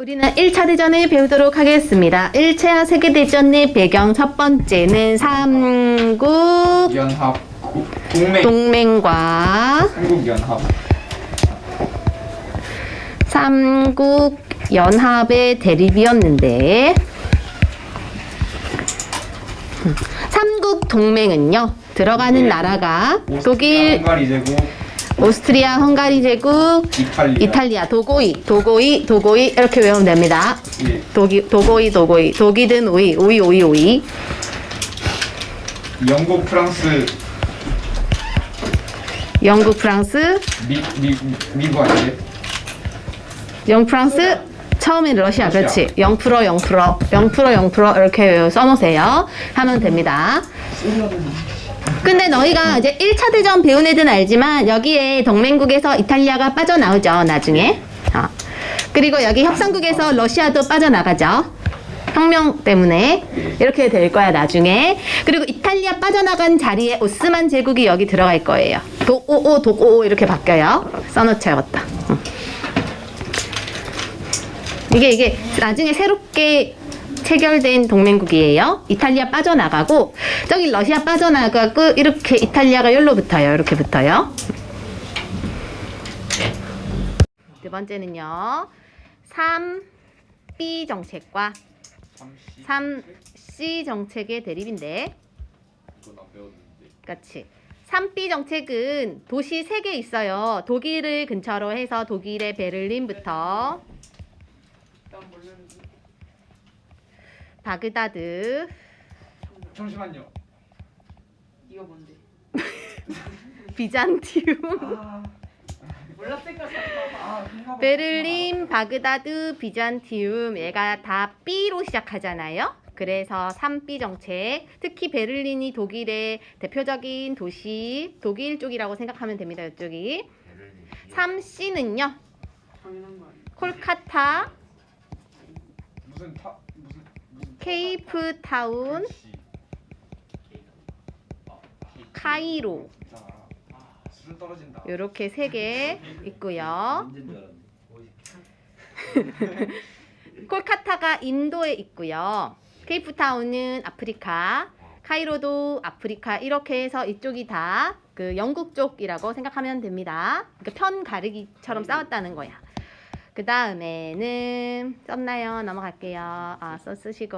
우리는 1차 대전을 배우도록 하겠습니다. 1차 세계대전의 배경 첫 번째는 삼국 연합 동맹. 동맹과 한국 연합. 삼국 연합의 대립이었는데 음, 삼국 동맹은요 들어가는 나라가 오스트리아, 독일, 헝가리 제국 오스트리아, 헝가리 제국, 이탈리아 도고이, 도고이, 도고이 이렇게 외우면 됩니다. 예, 도기, 도고이, 도고이, 독이든 오이, 오이, 오이, 오이. 영국 프랑스 영국, 프랑스, 미, 미, 미국 아니에요? 영 프랑스, 처음엔 러시아. 그렇지. 0% 0% 0% 0% 이렇게 써놓으세요. 하면 됩니다. 근데 너희가 이제 1차 대전 배운 애들은 알지만 여기에 동맹국에서 이탈리아가 빠져나오죠, 나중에. 어. 그리고 여기 협상국에서 러시아도 빠져나가죠. 혁명 때문에 이렇게 될 거야 나중에 그리고 이탈리아 빠져나간 자리에 오스만 제국이 여기 들어갈 거예요 독오오 독오오 이렇게 바뀌어요 써놓자였다 응. 이게 이게 나중에 새롭게 체결된 동맹국이에요. 이탈리아 빠져나가고 저기 러시아 빠져나가고 이렇게 이탈리아가 열로 붙어요. 이렇게 붙어요. 두 번째는요. 3B 정책과 잠시 3C 정책의 대립인데 같이 3B 정책은 도시 3개 있어요. 독일을 근처로 해서 독일의 베를린부터 바그다드, 잠시만요 이거 뭔데? 비잔티움, 아, 몰랐을까 아 베를린, 바그다드, 비잔티움 얘가 다 B로 시작하잖아요. 그래서 3B 정책, 특히 베를린이 독일의 대표적인 도시, 독일 쪽이라고 생각하면 됩니다. 이쪽이. 3C는요. 당연한 거 아니야? 콜카타, 무슨 타 케이프타운. 카이로 이렇게 세 개 있고요. 콜카타가 인도에 있고요. 케이프타운은 아프리카, 카이로도 아프리카 이렇게 해서 이쪽이 다 그 영국 쪽이라고 생각하면 됩니다. 그러니까 편 가르기처럼 싸웠다는 거야. 그 다음에는 썼나요? 넘어갈게요. 아, 써 쓰시고.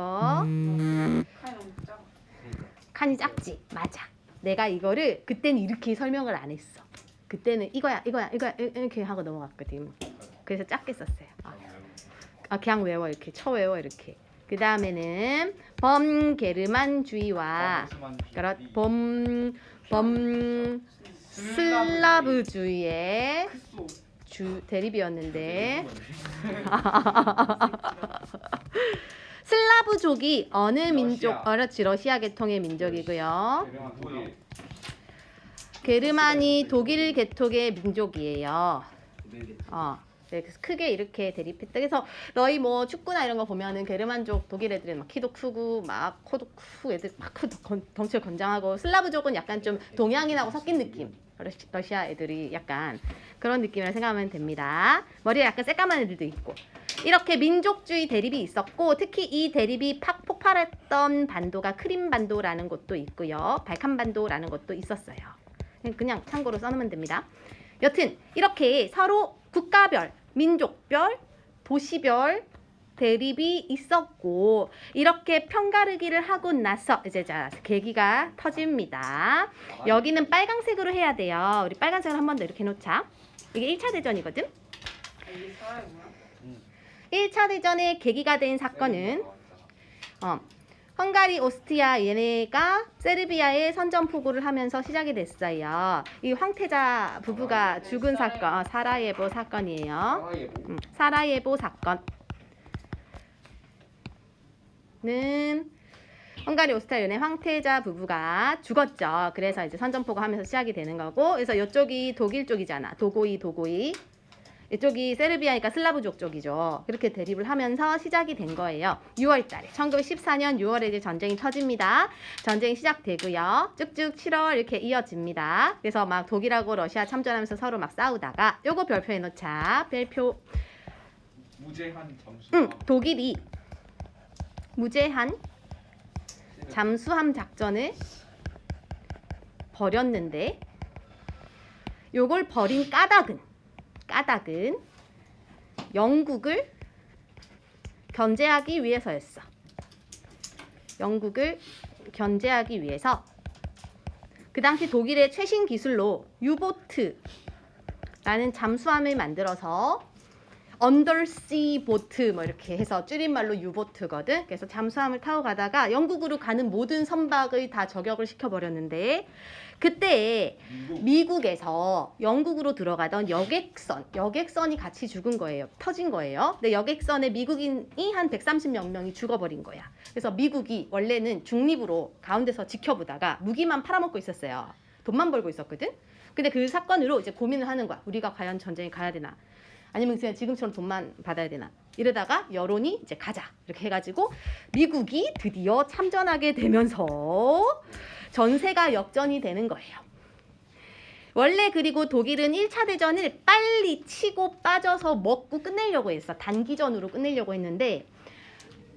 칸이 작지. 맞아. 내가 이거를 그때는 이렇게 설명을 안 했어. 그때는 이거야, 이거야, 이거야 이- 이렇게 하고 넘어갔거든. 그래서 작게 썼어요. 아, 아, 그냥 외워 이렇게 쳐 외워 이렇게. 그 다음에는 범게르만주의와 그렇 범, 범 슬라브주의의 주 대립이었는데 슬라브족이 어느 민족? 러시아. 그렇지 러시아 계통의 민족이고요. 게르만이 독일 계통의 민족이에요. 어. 네, 그래서 크게 이렇게 대립했다. 그래서 너희 뭐 축구나 이런 거 보면은 게르만족 독일 애들은 막 키도 크고 막 코도 크고 애들 막 건- 덩치가 건장하고 슬라브족은 약간 좀 동양인하고 섞인 느낌. 러시- 러시아 애들이 약간 그런 느낌이라 생각하면 됩니다. 머리에 약간 새까만 애들도 있고. 이렇게 민족주의 대립이 있었고 특히 이 대립이 팍 폭발했던 반도가 크림 반도라는 곳도 있고요. 발칸 반도라는 곳도 있었어요. 그냥 참고로 써놓으면 됩니다. 여튼 이렇게 서로 국가별, 민족별, 도시별 대립이 있었고 이렇게 편가르기를 하고 나서 이제 자 계기가 터집니다. 여기는 빨강색으로 해야 돼요. 우리 빨간색을 한 번 더 이렇게 놓자. 이게 1차 대전이거든. 아, 이게 사람이 뭐야? 1차 대전의 계기가 된 사건은 어, 헝가리, 오스트리아 얘네가 세르비아에 선전포고를 하면서 시작이 됐어요. 이 황태자 부부가 죽은 사건, 어, 사라예보 사건이에요. 사라예보 음, 사라예보 사건 은 헝가리 오스트리아의 황태자 부부가 죽었죠. 그래서 이제 선전포고 하면서 시작이 되는 거고, 그래서 이쪽이 독일 쪽이잖아. 도고이 도고이. 이쪽이 세르비아니까 슬라브족 쪽이죠. 그렇게 대립을 하면서 시작이 된 거예요. 6월달에 1914년 6월에 이제 전쟁이 터집니다. 전쟁이 시작되고요. 쭉쭉 7월 이렇게 이어집니다. 그래서 막 독일하고 러시아 참전하면서 서로 막 싸우다가 요거 별표해 놓자. 별표 무제한 점수. 응, 독일이 무제한 잠수함 작전을 벌였는데 요걸 벌인 까닭은 까닭은 영국을 견제하기 위해서였어. 영국을 견제하기 위해서 그 당시 독일의 최신 기술로 유보트라는 잠수함을 만들어서 언더시 보트 뭐 이렇게 해서 줄임말로 유보트거든. 그래서 잠수함을 타고 가다가 영국으로 가는 모든 선박을 다 저격을 시켜 버렸는데 그때 미국. 미국에서 영국으로 들어가던 여객선, 여객선이 같이 죽은 거예요. 터진 거예요. 근데 여객선에 미국인이 한 130여 명이 죽어버린 거야. 그래서 미국이 원래는 중립으로 가운데서 지켜보다가 무기만 팔아먹고 있었어요. 돈만 벌고 있었거든. 근데 그 사건으로 이제 고민을 하는 거야. 우리가 과연 전쟁에 가야 되나? 아니면 그냥 지금처럼 돈만 받아야 되나? 이러다가 여론이 이제 가자 이렇게 해가지고 미국이 드디어 참전하게 되면서 전세가 역전이 되는 거예요. 원래 그리고 독일은 1차 대전을 빨리 치고 빠져서 먹고 끝내려고 했어. 단기전으로 끝내려고 했는데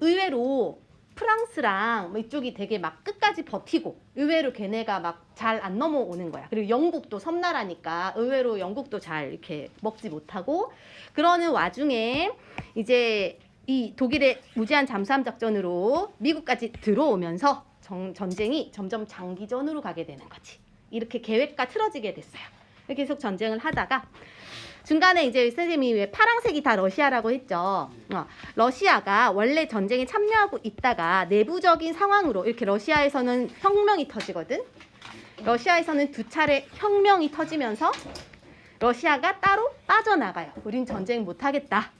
의외로 프랑스랑 뭐 이쪽이 되게 막 끝까지 버티고 의외로 걔네가 막 잘 안 넘어오는 거야. 그리고 영국도 섬나라니까 의외로 영국도 잘 이렇게 먹지 못하고 그러는 와중에 이제 이 독일의 무제한 잠수함 작전으로 미국까지 들어오면서 정- 전쟁이 점점 장기전으로 가게 되는 거지. 이렇게 계획과 틀어지게 됐어요. 계속 전쟁을 하다가 중간에 이제 선생님이 왜 파랑색이 다 러시아라고 했죠. 어, 러시아가 원래 전쟁에 참여하고 있다가 내부적인 상황으로 이렇게 러시아에서는 혁명이 터지거든. 러시아에서는 두 차례 혁명이 터지면서 러시아가 따로 빠져나가요. 우린 전쟁 못 하겠다.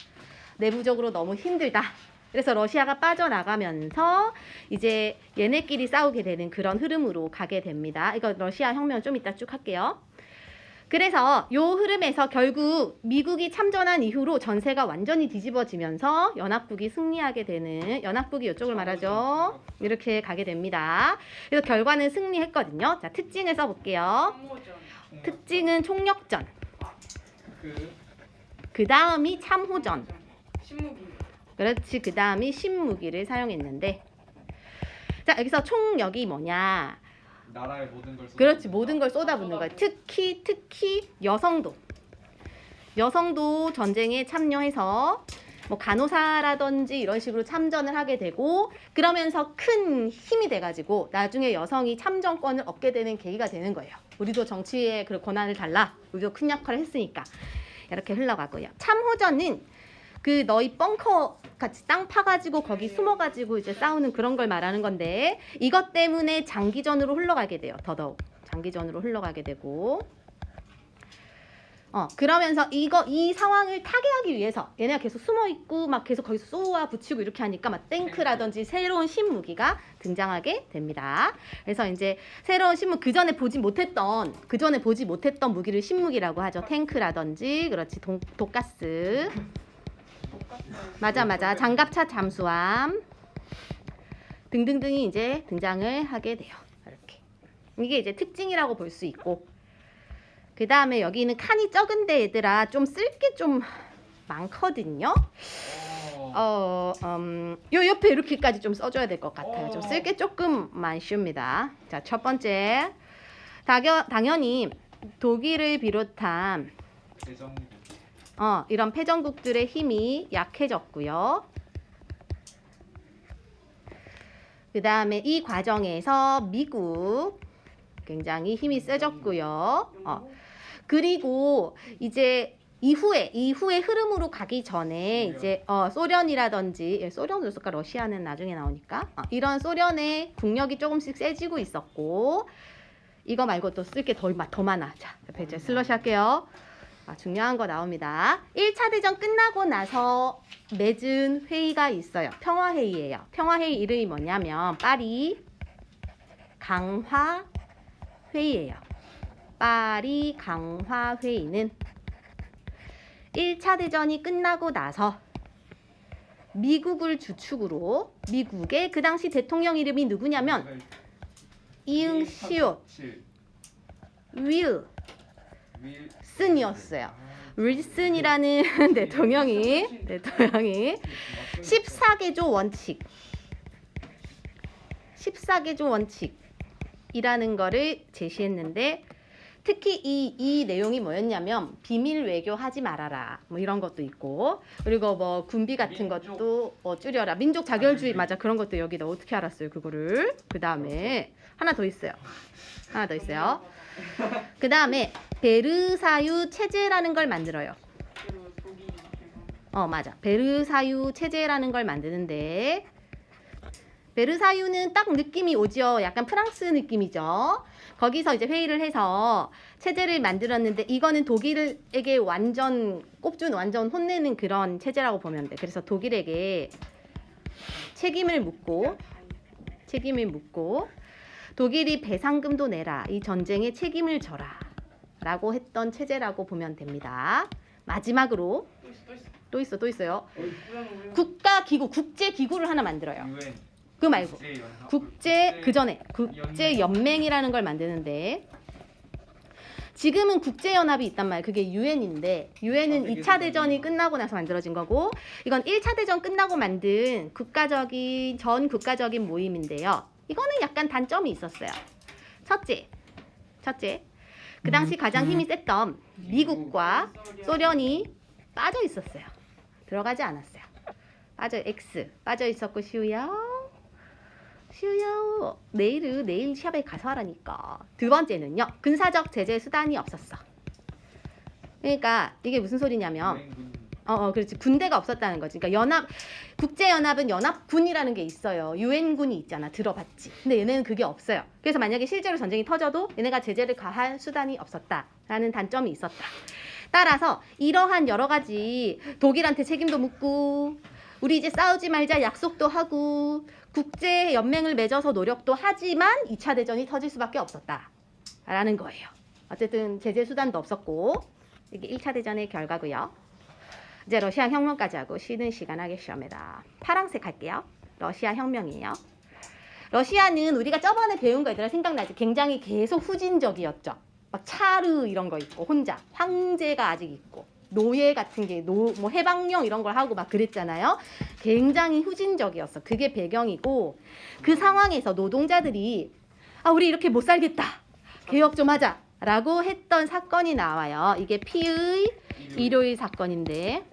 내부적으로 너무 힘들다. 그래서 러시아가 빠져나가면서 이제 얘네끼리 싸우게 되는 그런 흐름으로 가게 됩니다. 이거 러시아 혁명 좀 이따 쭉 할게요. 그래서 요 흐름에서 결국 미국이 참전한 이후로 전세가 완전히 뒤집어지면서 연합국이 승리하게 되는 연합국이 이쪽을 말하죠. 이렇게 가게 됩니다. 그래서 결과는 승리했거든요. 자, 특징을 써볼게요. 특징은 총력전. 그그 다음이 참호전. 그렇지. 그 다음이 신무기를 사용했는데. 자, 여기서 총력이 뭐냐. 나라의 모든 걸. 그렇지. 모든 걸 쏟아붓는 거야. 특히, 특히 여성도. 여성도 전쟁에 참여해서 뭐 간호사라든지 이런 식으로 참전을 하게 되고 그러면서 큰 힘이 돼가지고 나중에 여성이 참정권을 얻게 되는 계기가 되는 거예요. 우리도 정치에 그 권한을 달라. 우리도 큰 역할을 했으니까 이렇게 흘러가고요. 참호전은 그 너희 벙커 같이 땅 파가지고 거기 숨어가지고 이제 싸우는 그런 걸 말하는 건데 이것 때문에 장기전으로 흘러가게 돼요. 더더욱 장기전으로 흘러가게 되고 어 그러면서 이거 이 상황을 타개하기 위해서 얘네가 계속 숨어 있고 막 계속 거기서 쏘아 붙이고 이렇게 하니까 막 탱크라든지 새로운 신무기가 등장하게 됩니다. 그래서 이제 새로운 신무 그 전에 보지 못했던 그 전에 보지 못했던 무기를 신무기라고 하죠. 탱크라든지 그렇지 동, 독가스. 맞아 맞아 장갑차 잠수함 등등등이 이제 등장을 하게 돼요. 이렇게 이게 이제 특징이라고 볼 수 있고 그 다음에 여기는 칸이 적은데 얘들아 좀 쓸 게 좀 많거든요. 어. 어, 음, 요 옆에 이렇게까지 좀 써줘야 될 것 같아요. 좀 쓸 게 조금 많습니다. 자, 첫 번째 당연, 당연히 독일을 비롯한. 어, 이런 패전국들의 힘이 약해졌고요. 그 다음에 이 과정에서 미국 굉장히 힘이 세졌고요. 어, 그리고 이제 이후에 이후에 흐름으로 가기 전에 이제 어, 소련이라든지 예, 소련으로 쓸까 러시아는 나중에 나오니까 어, 이런 소련의 국력이 조금씩 세지고 있었고 이거 말고 또 쓸 게 더 더 많아. 자, 옆에 이제 슬러시 할게요. 아, 중요한 거 나옵니다. 1차 대전 끝나고 나서 맺은 회의가 있어요. 평화회의예요. 평화회의 이름이 뭐냐면 파리 강화 회의예요. 파리 강화 회의는 1차 대전이 끝나고 나서 미국을 주축으로 미국의 그 당시 대통령 이름이 누구냐면 이응 시옷 칠. 윌 윌. 쓴이었어요. 윌슨이라는 대통령이 대통령이 14개조 원칙 14개조 원칙이라는 거를 제시했는데 특히 이, 이 내용이 뭐였냐면 비밀 외교 하지 말아라 뭐 이런 것도 있고 그리고 뭐 군비 같은. 것도 어, 줄여라 민족 자결주의 맞아 그런 것도 여기다 어떻게 알았어요 그거를 그 다음에 하나 더 있어요 하나 더 있어요 그 다음에 베르사유 체제라는 걸 만들어요. 어 맞아. 베르사유 체제라는 걸 만드는데 베르사유는 딱 느낌이 오죠. 약간 프랑스 느낌이죠. 거기서 이제 회의를 해서 체제를 만들었는데 이거는 독일에게 완전 꼽준 완전 혼내는 그런 체제라고 보면 돼. 그래서 독일에게 책임을 묻고 책임을 묻고 독일이 배상금도 내라 이 전쟁에 책임을 져라 라고 했던 체제라고 보면 됩니다 마지막으로 또 있어 또 있어. 또 있어 또 있어요. 국가 기구 국제 기구를 하나 만들어요 그 말고. 국제 그 전에 국제 연맹이라는 걸 만드는데 지금은 국제 연합이 있단 말이에요. 그게 유엔인데 유엔은 전 세계 2차 대전이 대전이구나. 끝나고 나서 만들어진 거고 이건 1차 대전 끝나고 만든 국가적인 전 국가적인 모임인데요. 이거는 약간 단점이 있었어요. 첫째. 첫째. 그 당시 가장 힘이 셌던 미국과 소련이 빠져 있었어요. 들어가지 않았어요. 빠져 X 빠져 있었고 시우야. 시우야 내일은 내일 시합에 가서 하라니까. 두 번째는요 군사적 제재 수단이 없었어. 그러니까 이게 무슨 소리냐면. 어, 어 그렇지 군대가 없었다는 거지. 그러니까 연합 국제 연합은 연합군이라는 게 있어요. 유엔군이 있잖아. 들어봤지. 근데 얘네는 그게 없어요. 그래서 만약에 실제로 전쟁이 터져도 얘네가 제재를 가할 수단이 없었다라는 단점이 있었다. 따라서 이러한 여러 가지 독일한테 책임도 묻고 우리 이제 싸우지 말자 약속도 하고 국제 연맹을 맺어서 노력도 하지만 2차 대전이 터질 수밖에 없었다라는 거예요. 어쨌든 제재 수단도 없었고 이게 1차 대전의 결과고요. 이제 러시아 혁명까지 하고 쉬는 시간 하겠습니다. 파랑색 할게요. 러시아 혁명이에요. 러시아는 우리가 저번에 배운 거 얘들아 생각나지? 굉장히 계속 후진적이었죠. 막 차르 이런 거 있고 혼자 황제가 아직 있고 노예 같은 게 노 뭐 해방령 이런 걸 하고 막 그랬잖아요. 굉장히 후진적이었어. 그게 배경이고 그 상황에서 노동자들이 아 우리 이렇게 못 살겠다. 개혁 좀 하자라고 했던 사건이 나와요. 이게 피의 일요일 사건인데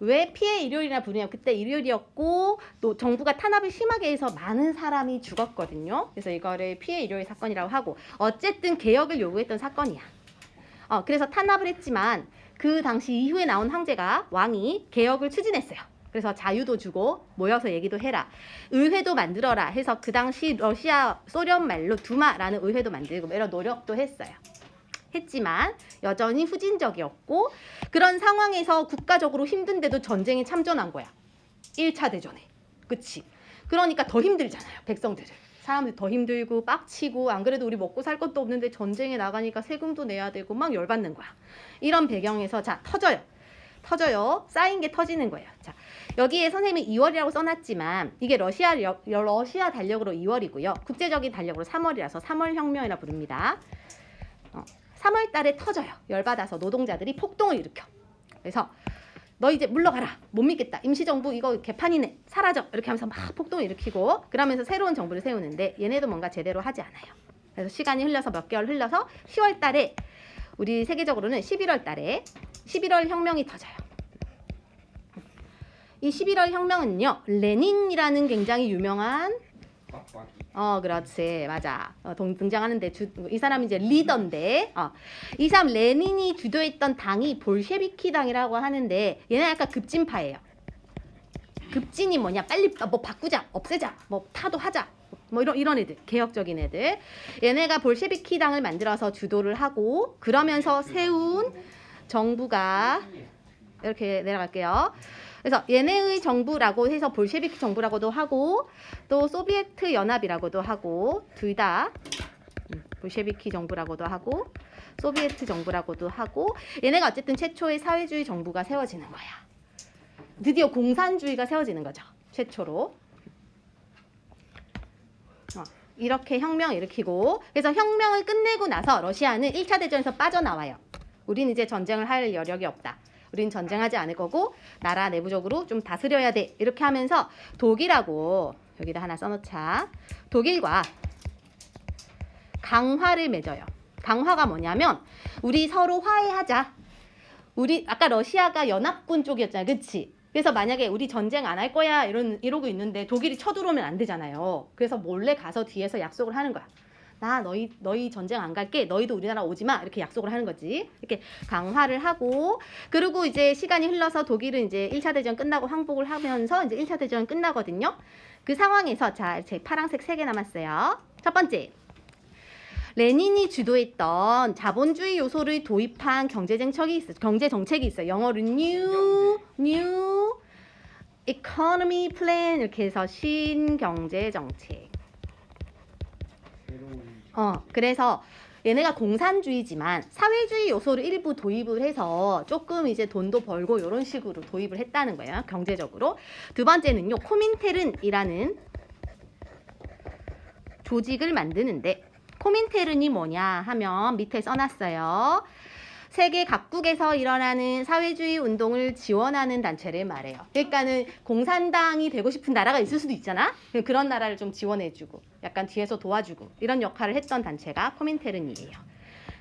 왜 피해 일요일이나 부르냐 그때 일요일이었고 또 정부가 탄압을 심하게 해서 많은 사람이 죽었거든요. 그래서 이거를 피해 일요일 사건이라고 하고 어쨌든 개혁을 요구했던 사건이야. 어 그래서 탄압을 했지만 그 당시 이후에 나온 황제가 왕이 개혁을 추진했어요. 그래서 자유도 주고 모여서 얘기도 해라. 의회도 만들어라 해서 그 당시 러시아 소련 말로 두마라는 의회도 만들고 이런 노력도 했어요 했지만 여전히 후진적이었고 그런 상황에서 국가적으로 힘든데도 전쟁에 참전한 거야. 1차 대전에. 그치? 그러니까 더 힘들잖아요. 백성들은. 사람들 더 힘들고 빡치고 안 그래도 우리 먹고 살 것도 없는데 전쟁에 나가니까 세금도 내야 되고 막 열받는 거야. 이런 배경에서 자 터져요. 터져요. 쌓인 게 터지는 거예요. 자 여기에 선생님이 2월이라고 써놨지만 이게 러시아 여- 러시아 달력으로 2월이고요. 국제적인 달력으로 3월이라서 3월 혁명이라 부릅니다. 3월 달에 터져요. 열받아서 노동자들이 폭동을 일으켜. 그래서 너 이제 물러가라. 못 믿겠다. 임시정부 이거 개판이네. 사라져. 이렇게 하면서 막 폭동을 일으키고 그러면서 새로운 정부를 세우는데 얘네도 뭔가 제대로 하지 않아요. 그래서 시간이 흘러서 몇 개월 흘러서 10월 달에 우리 세계적으로는 11월 달에 11월 혁명이 터져요. 이 11월 혁명은요. 레닌이라는 굉장히 유명한. 어, 그렇지, 맞아. 어, 동, 등장하는데 주, 이 사람이 이제 리더인데, 어, 이 사람 레닌이 주도했던 당이 볼셰비키 당이라고 하는데, 얘네 약간 급진파예요. 급진이 뭐냐, 빨리 아, 뭐 바꾸자, 없애자, 뭐 타도 하자, 뭐 이런 이런 애들, 개혁적인 애들. 얘네가 볼셰비키 당을 만들어서 주도를 하고, 그러면서 세운 정부가 이렇게 내려갈게요. 그래서 얘네의 정부라고 해서 볼셰비키 정부라고도 하고 또 소비에트 연합이라고도 하고 둘 다 볼셰비키 정부라고도 하고 소비에트 정부라고도 하고 얘네가 어쨌든 최초의 사회주의 정부가 세워지는 거야. 드디어 공산주의가 세워지는 거죠. 최초로. 어, 이렇게 혁명 일으키고 그래서 혁명을 끝내고 나서 러시아는 1차 대전에서 빠져나와요. 우리는 이제 전쟁을 할 여력이 없다. 우리는 전쟁하지 않을 거고 나라 내부적으로 좀 다스려야 돼. 이렇게 하면서 독일하고 여기다 하나 써놓자. 독일과 강화를 맺어요. 강화가 뭐냐면 우리 서로 화해하자. 우리 아까 러시아가 연합군 쪽이었잖아, 그치? 그래서 만약에 우리 전쟁 안 할 거야 이런 이러고 있는데 독일이 쳐들어오면 안 되잖아요. 그래서 몰래 가서 뒤에서 약속을 하는 거야. 나 너희 너희 전쟁 안 갈게. 너희도 우리나라 오지 마. 이렇게 약속을 하는 거지. 이렇게 강화를 하고 그리고 이제 시간이 흘러서 독일은 이제 1차 대전 끝나고 항복을 하면서 이제 1차 대전 끝나거든요. 그 상황에서 자, 제 파란색 세 개 남았어요. 첫 번째. 레닌이 주도했던 자본주의 요소를 도입한 경제 정책이 있어. 경제 정책이 있어요. 영어로 new new economy plan 이렇게 해서 신경제 정책. 새로운 어, 그래서 얘네가 공산주의지만 사회주의 요소를 일부 도입을 해서 조금 이제 돈도 벌고 이런 식으로 도입을 했다는 거예요. 경제적으로. 두 번째는요. 코민테른이라는 조직을 만드는데 코민테른이 뭐냐 하면 밑에 써놨어요. 세계 각국에서 일어나는 사회주의 운동을 지원하는 단체를 말해요. 그러니까는 공산당이 되고 싶은 나라가 있을 수도 있잖아. 그런 나라를 좀 지원해주고, 약간 뒤에서 도와주고 이런 역할을 했던 단체가 코민테른이에요.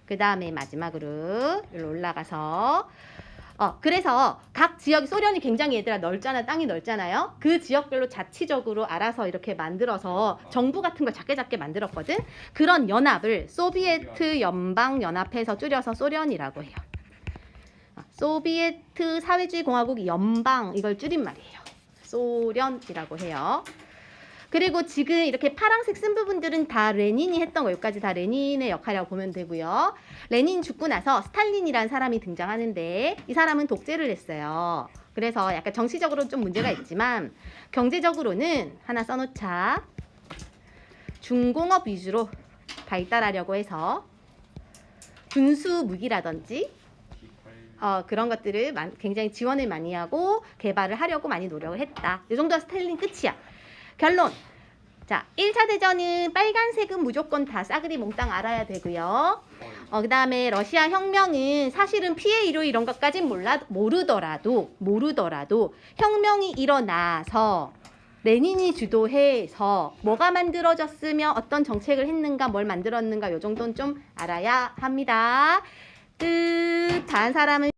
그 다음에 마지막으로 올라가서 어 그래서 각 지역 소련이 굉장히 얘들아 넓잖아 땅이 넓잖아요. 그 지역별로 자치적으로 알아서 이렇게 만들어서 정부 같은 걸 작게 작게 만들었거든. 그런 연합을 소비에트 연방 연합해서 줄여서 소련이라고 해요. 어, 소비에트 사회주의 공화국 연방 이걸 줄인 말이에요. 소련이라고 해요 그리고 지금 이렇게 파란색 쓴 부분들은 다 레닌이 했던 거 여기까지 다 레닌의 역할이라고 보면 되고요 레닌 죽고 나서 스탈린이라는 사람이 등장하는데 이 사람은 독재를 했어요. 그래서 약간 정치적으로 좀 문제가 있지만 경제적으로는 하나 써놓자. 중공업 위주로 발달하려고 해서 군수 무기라든지 어, 그런 것들을 많- 굉장히 지원을 많이 하고 개발을 하려고 많이 노력을 했다. 이 정도가 스탈린 끝이야. 결론. 자, 1차 대전은 빨간색은 무조건 다 싸그리 몽땅 알아야 되고요. 어, 그 다음에 러시아 혁명은 사실은 피해 이료 이런 것까진 몰라 모르더라도 모르더라도 혁명이 일어나서 레닌이 주도해서 뭐가 만들어졌으며 어떤 정책을 했는가 뭘 만들었는가 요 정도는 좀 알아야 합니다. 끝. 다른 사람은